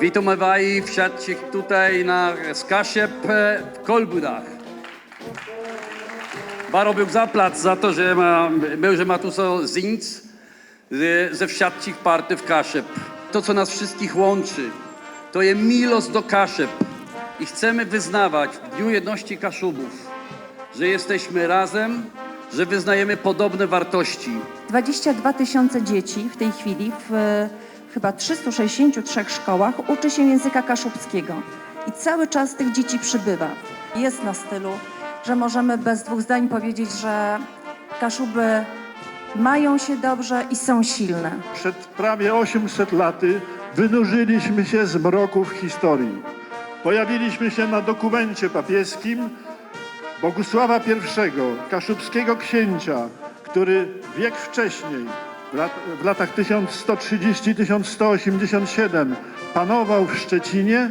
Witamy Was wszystkich tutaj na Skaszep w Kolbudach. Baro był zaplac za to, że ma, był, że ma tu so zinc ze, ze wszystkich party w Kaszep. To, co nas wszystkich łączy, to jest miłość do Kaszep. I chcemy wyznawać w Dniu Jedności Kaszubów, że jesteśmy razem, że wyznajemy podobne wartości. 22 tysiące dzieci w tej chwili w chyba 363 szkołach uczy się języka kaszubskiego i cały czas tych dzieci przybywa. Jest na stylu, że możemy bez dwóch zdań powiedzieć, że Kaszuby mają się dobrze i są silne. Przed prawie 800 laty wynurzyliśmy się z mroków historii. Pojawiliśmy się na dokumencie papieskim Bogusława I, kaszubskiego księcia, który wiek wcześniej, w, lat, w latach 1130-1187 panował w Szczecinie.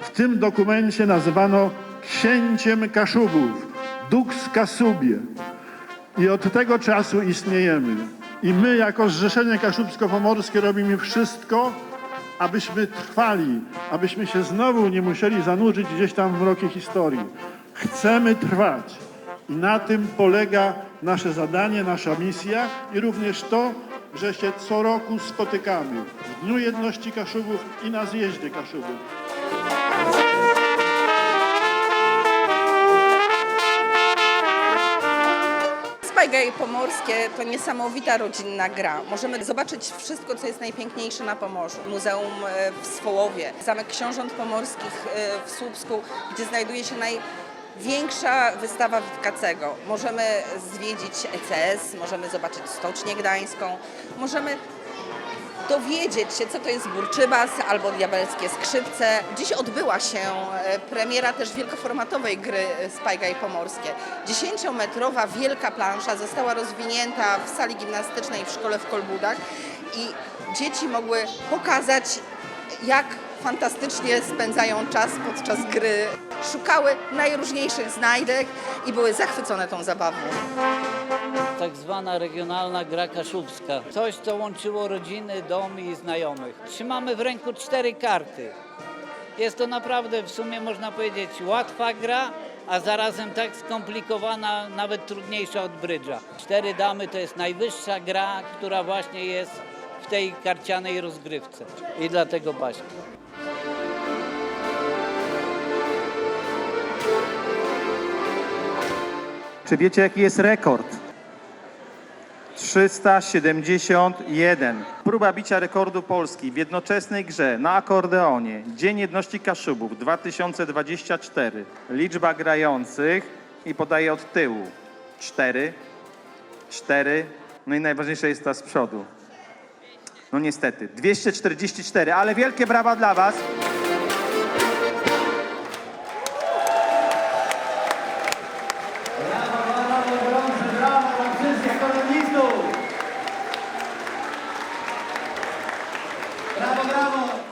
W tym dokumencie nazywano księciem Kaszubów, Dux Kasubie. I od tego czasu istniejemy. I my, jako Zrzeszenie Kaszubsko-Pomorskie, robimy wszystko, abyśmy trwali, abyśmy się znowu nie musieli zanurzyć gdzieś tam w mrokie historii. Chcemy trwać. I na tym polega nasze zadanie, nasza misja i również to, że się co roku spotykamy w Dniu Jedności Kaszubów i na Zjeździe Kaszubów. Spajgaj Pomorskie to niesamowita rodzinna gra. Możemy zobaczyć wszystko, co jest najpiękniejsze na Pomorzu. Muzeum e, w Swołowie, Zamek Książąt Pomorskich e, w Słupsku, gdzie znajduje się największa wystawa Witkacego. Możemy zwiedzić ECS, możemy zobaczyć Stocznię Gdańską, możemy dowiedzieć się, co to jest Burczybas albo Diabelskie Skrzypce. Dziś odbyła się e, premiera też wielkoformatowej gry e, Spajgaj Pomorskie. 10-metrowa wielka plansza została rozwinięta w sali gimnastycznej w szkole w Kolbudach i dzieci mogły pokazać, jak fantastycznie spędzają czas podczas gry. Szukały najróżniejszych znajdek i były zachwycone tą zabawą. tak zwana regionalna gra kaszubska. Coś, co łączyło rodziny, domy i znajomych. Trzymamy w ręku cztery karty. Jest to naprawdę w sumie można powiedzieć łatwa gra, a zarazem tak skomplikowana, nawet trudniejsza od brydża. Cztery damy to jest najwyższa gra, która właśnie jest w tej karcianej rozgrywce. I dlatego baśń. Czy wiecie, jaki jest rekord? 371. Próba bicia rekordu Polski w jednoczesnej grze na akordeonie. Dzień Jedności Kaszubów 2024. Liczba grających i podaję od tyłu. 4, 4, no i najważniejsza jest ta z przodu. No niestety, 244, ale wielkie brawa dla Was. bravo, bravo.